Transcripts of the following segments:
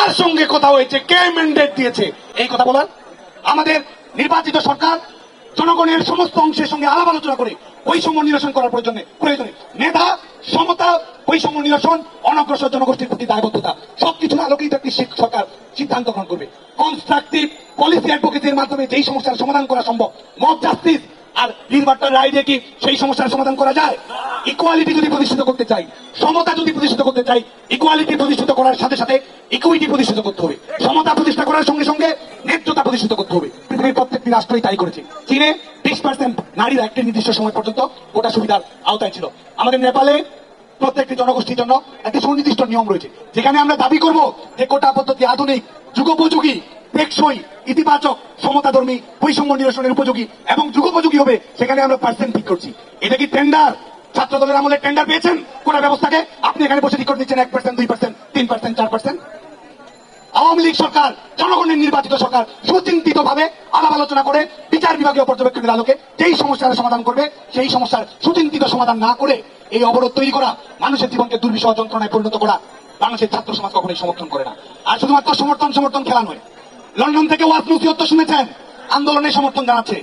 কার সঙ্গে কথা হয়েছে? কে ম্যান্ডেট দিয়েছে? এই কথা বলার? আমাদের নির্বাচিত সরকার জনগণের সমস্ত অংশের সঙ্গে আলাপ আলোচনা করে বৈষম্য নিরসন করার প্রয়োজনে প্রয়োজনে মেধা সমতা, বৈষম্য নিরসন, অনগ্রসর জনগোষ্ঠীর প্রতি দায়বদ্ধতা সবকিছুর আলোকেই একটি সরকার সিদ্ধান্ত গ্রহণ করবে। কনস্ট্রাকটিভ পলিসি অ্যাডভোকেসির মাধ্যমে যেই সমস্যার সমাধান করা সম্ভব মব জাস্টিস আর নির্বাচন রায় দিয়ে কি সেই সমস্যার সমাধান করা যায়? ইকুয়ালিটি যদি প্রতিষ্ঠিত করতে চাই, সমতা যদি প্রতিষ্ঠিত করতে চাই ইকুয়ালিটি প্রতিষ্ঠিত করার সাথে সাথে ইকুইটি প্রতিষ্ঠিত করতে হবে। সমতা প্রতিষ্ঠা করার সঙ্গে সঙ্গে ন্যায্যতা প্রতিষ্ঠিত করতে হবে। পৃথিবীর প্রত্যেকটি রাষ্ট্রই তাই করেছে। চীনে বিশ পার্সেন্ট নারীরা একটি নির্দিষ্ট সময় পর্যন্ত গোটা সুবিধার আওতায় ছিল। আমাদের নেপালে প্রত্যেকটি জনগোষ্ঠীর জন্য একটি সুনির্দিষ্ট নিয়ম রয়েছে। যেখানে আমরা দাবি করব যে কোটা পদ্ধতি আধুনিক, যুগোপযোগী টেকসই, ইতিবাচক, সমতাধর্মী, বৈষম্য নিরসনের উপযোগী এবং যুগোপযোগী হবে, সেখানে আমরা পার্সেন্ট ঠিক করছি। এটা কি টেন্ডার ছাত্র দলের আমলে টেন্ডার পেয়েছেন? কোন ব্যবস্থাকে? আপনি এখানে বসে ঠিক করে দিচ্ছেন এক পার্সেন্ট দুই পার্সেন্ট তিন পার্সেন্ট চার পার্সেন্ট আওয়ামী লীগ সরকার, জনগণের নির্বাচিত সরকার সুচিন্তিত ভাবে আলাপ আলোচনা করে বিচার বিভাগীয় পর্যবেক্ষণের আলোকে যেই সমস্যার সমাধান করবে, সেই সমস্যার সুচিন্তিত সমাধান না করে এই অবরোধ তৈরি করা, মানুষের জীবনকে দুর্বিষহ যন্ত্রণায় পরিণত করা বাংলাদেশের ছাত্র সমাজ কখনোই সমর্থন করে না। আর শুধুমাত্র সমর্থন সমর্থন খেলা নয় লন্ডন থেকে ওয়াজ নসিহত শুনেছেন আন্দোলনে সমর্থন জানাচ্ছে।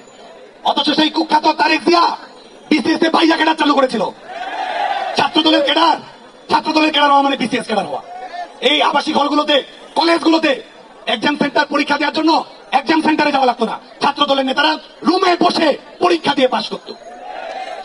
অথচ সেই কুখ্যাত তারেক জিয়া বিসিএস এ বাইজা ক্যাডার চালু করেছিল। ছাত্র দলের ক্যাডার ছাত্র দলের ক্যাডার হওয়া মানে বিসিএস ক্যাডার হওয়া। এই আবাসিক হলগুলোতে, কলেজগুলোতে এক্সাম সেন্টার পরীক্ষা দেওয়ার জন্য এক্সাম সেন্টারে যাওয়া লাগতো না। ছাত্র দলের নেতারা রুমে বসে পরীক্ষা দিয়ে পাশ করতো।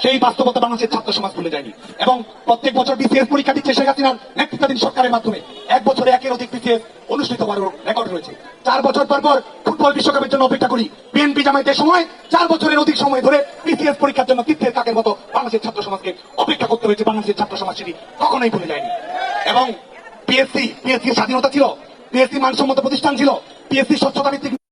সেই বাস্তবতা বাংলাদেশের ছাত্র সমাজ ভুলে যায়নি। এবং প্রত্যেক বছর বিসিএস পরীক্ষা দিচ্ছে শেখ হাসিনার নেতৃত্বাধীন সরকারের মাধ্যমে। এক বছরে একের অধিক বিসিএস অনুষ্ঠিত হওয়ার রেকর্ড রয়েছে। চার বছর পর পর ফুটবল বিশ্বকাপের জন্য অপেক্ষা করি। বিএনপি জামাইতের সময়, চার বছরের অধিক সময় ধরে বিসিএস পরীক্ষার জন্য তীর্থের কাকের মতো বাংলাদেশের ছাত্র সমাজকে অপেক্ষা করতে হয়েছে বাংলাদেশের ছাত্র সমাজ সেটি কখনোই ভুলে যায়নি। এবং পিএসসি পিএসসির স্বাধীনতা ছিল পিএসসি মানসম্মত প্রতিষ্ঠান ছিল পিএসসি স্বচ্ছতা ভিত্তিক